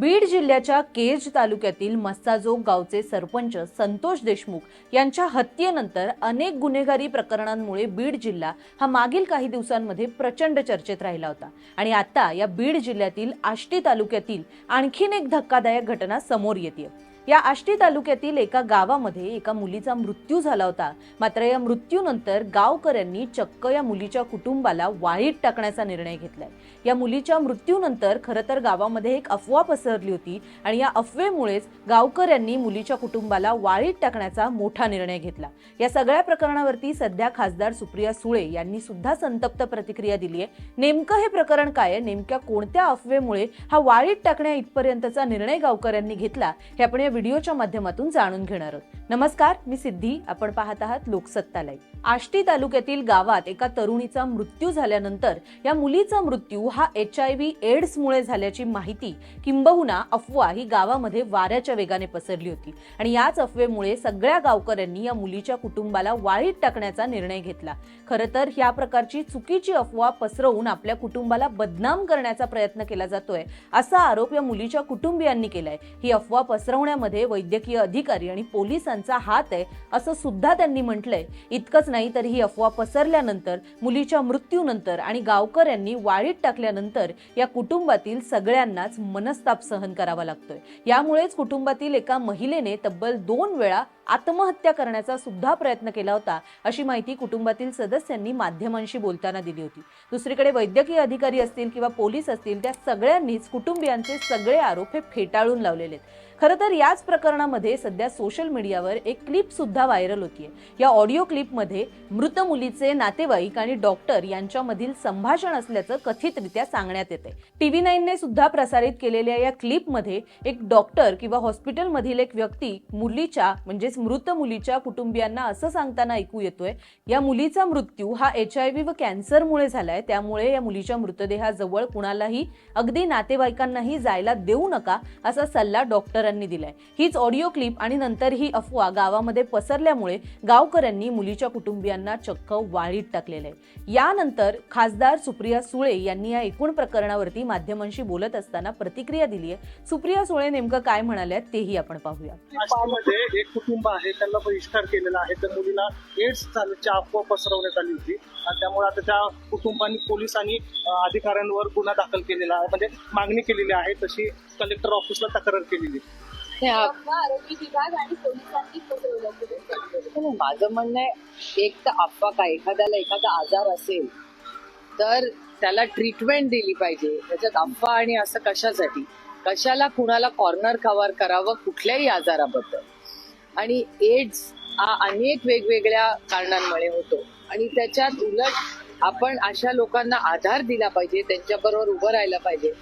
बीड जिल्ह्याच्या केज तालुक्यातील मस्साजोग गावचे सरपंच संतोष देशमुख यांच्या हत्येनंतर अनेक गुन्हेगारी प्रकरणांमुळे बीड जिल्हा हा मागील काही दिवसांमध्ये प्रचंड चर्चेत राहिला होता. आणि आता या बीड जिल्ह्यातील आष्टी तालुक्यातील आणखीन एक धक्कादायक घटना समोर येते या आष्टी तालुक्यातील एका गावामध्ये एका मुलीचा मृत्यू झाला होता. मात्र या मृत्यूनंतर गावकऱ्यांनी चक्क या मुलीच्या कुटुंबाला वाळीत टाकण्याचा निर्णय घेतलाय. या मुलीच्या मृत्यूनंतर खरं तर गावामध्ये एक अफवा पसरली होती आणि या अफवेमुळेच गावकऱ्यांनी मुलीच्या कुटुंबाला वाळीत टाकण्याचा मोठा निर्णय घेतला. या सगळ्या प्रकरणावरती सध्या खासदार सुप्रिया सुळे यांनी सुद्धा संतप्त प्रतिक्रिया दिली आहे नेमकं हे प्रकरण काय आहे? नेमक्या कोणत्या अफवेमुळे हा वाळीत टाकण्या इथपर्यंतचा निर्णय गावकऱ्यांनी घेतला? हे आपण या व्हिडिओच्या माध्यमातून जाणून घेणार आहोत. नमस्कार मी सिद्धी. आपण पाहत आहात लोकसत्ता लाईव्ह आष्टी तालुक्यातील गावात एका तरुणीचा मृत्यू झाल्यानंतर या मुलीचा मृत्यू हा एच आय व्ही एड्समुळे झाल्याची माहिती किंबहुना अफवा ही गावामध्ये वाऱ्याच्या वेगाने पसरली होती. आणि याच अफवेमुळे सगळ्या गावकऱ्यांनी या मुलीच्या कुटुंबाला वाळीत टाकण्याचा निर्णय घेतला. खरं तर ह्या प्रकारची चुकीची अफवा पसरवून आपल्या कुटुंबाला बदनाम करण्याचा प्रयत्न केला जातोय असा आरोप या मुलीच्या कुटुंबियांनी केलाय. ही अफवा पसरवण्यामध्ये वैद्यकीय अधिकारी आणि त्यांचा हात आहे असं सुद्धा त्यांनी म्हटलंय. इतकंच नाही तर ही अफवा पसरल्यानंतर मुलीच्या मृत्यूनंतर आणि गावकऱ्यांनी वाळीत टाकल्यानंतर या कुटुंबातील सगळ्यांनाच मनस्ताप सहन करावा लागतोय. यामुळेच कुटुंबातील एका महिलेने तब्बल दोन वेळा आत्महत्या करण्याचा सुद्धा प्रयत्न केला होता अशी माहिती कुटुंबातील सदस्यांनी माध्यमांशी बोलताना दिली होती. दुसरीकडे वैद्यकीय अधिकारी असतील किंवा पोलीस असतील त्या सगळ्यांनीच कुटुंबियांचे सगळे आरोप हे फेटाळून लावलेले आहेत. खरं तर याच प्रकरणामध्ये सध्या सोशल मीडियावर एक क्लिप सुद्धा व्हायरल होतीये. या ऑडिओ क्लिपमध्ये मृत मुलीचे नातेवाईक आणि डॉक्टर यांच्यामधील संभाषण असल्याचं कथितरित्या सांगण्यात येते टीव्ही नाईनने सुद्धा प्रसारित केलेल्या या क्लिपमध्ये एक डॉक्टर किंवा हॉस्पिटलमधील एक व्यक्ती मुलीच्या म्हणजेच मृत मुलीच्या कुटुंबियांना असं सांगताना ऐकू येतोय या मुलीचा मृत्यू हा एच आय व्ही व कॅन्सरमुळे झालाय. त्यामुळे या मुलीच्या मृतदेहाजवळ कुणालाही अगदी नातेवाईकांनाही जायला देऊ नका असा सल्ला डॉक्टरांनी दिलाय. हीच ऑडिओ क्लिप आणि नंतर ही अफवा गावामध्ये पसरल्यामुळे गावकऱ्यांनी मुलीच्या कुटुंबियांना चक्क वाळीत टाकलेलं आहे यानंतर खासदार सुप्रिया सुळे यांनी या एकूण प्रकरणावरती माध्यमांशी बोलत असताना प्रतिक्रिया दिली आहे सुप्रिया सुळे नेमकं काय म्हणाल्या तेही आपण पाहूया. एक कुटुंब आहे त्यांना बहिष्कार केलेला आहे. त्या मुलीला एड्स झाल्याची अफवा पसरवण्यात आली होती. आणि त्यामुळे आता त्या कुटुंबांनी पोलिसांनी अं, अधिकाऱ्यांवर गुन्हा दाखल केलेला आहे. म्हणजे मागणी केलेली आहे तशी कलेक्टर ऑफिसला तक्रार केलेली आरोग्य विभाग आणि पोलिसांनी माझं म्हणणं आहे एक तर अफवा काय एखाद्याला एखादा आजार असेल तर त्याला ट्रीटमेंट दिली पाहिजे. त्याच्यात अफवा आणि असं कशासाठी? कशाला कुणाला कॉर्नर कव्हर करावं कुठल्याही आजाराबद्दल? आणि एड्स हा अनेक वेगवेगळ्या कारणांमुळे होतो. आणि त्याच्यात उलट आपण अशा लोकांना आधार दिला पाहिजे त्यांच्याबरोबर उभं राहायला पाहिजे.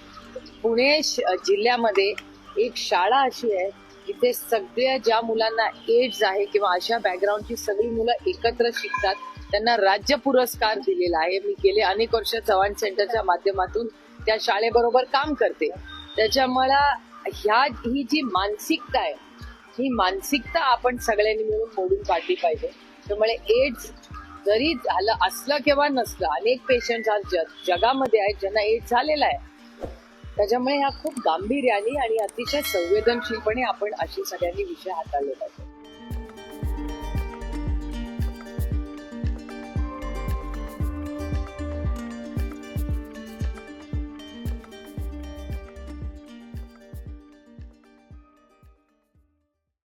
पुणे श- जिल्ह्यामध्ये एक शाळा अशी आहे जिथे सगळ्या ज्या मुलांना एड्स आहे किंवा अशा बॅकग्राऊंडची सगळी मुलं एकत्र शिकतात त्यांना राज्य पुरस्कार दिलेला आहे. मी गेले अनेक वर्ष चव्हाण सेंटरच्या माध्यमातून त्या शाळेबरोबर काम करते. त्याच्यामुळे ह्या ही जी मानसिकता आहे ही मानसिकता आपण सगळ्यांनी मिळून मोडून काढली पाहिजे. त्यामुळे एड्स जरी झालं असलं किंवा नसलं अनेक पेशंट आज जग जगामध्ये आहेत ज्यांना एड्स झालेला आहे. त्याच्यामुळे ह्या खूप गांभीर्याने आणि अतिशय संवेदनशीलपणे आपण अशी सगळ्यांनी विषय हाताळले पाहिजे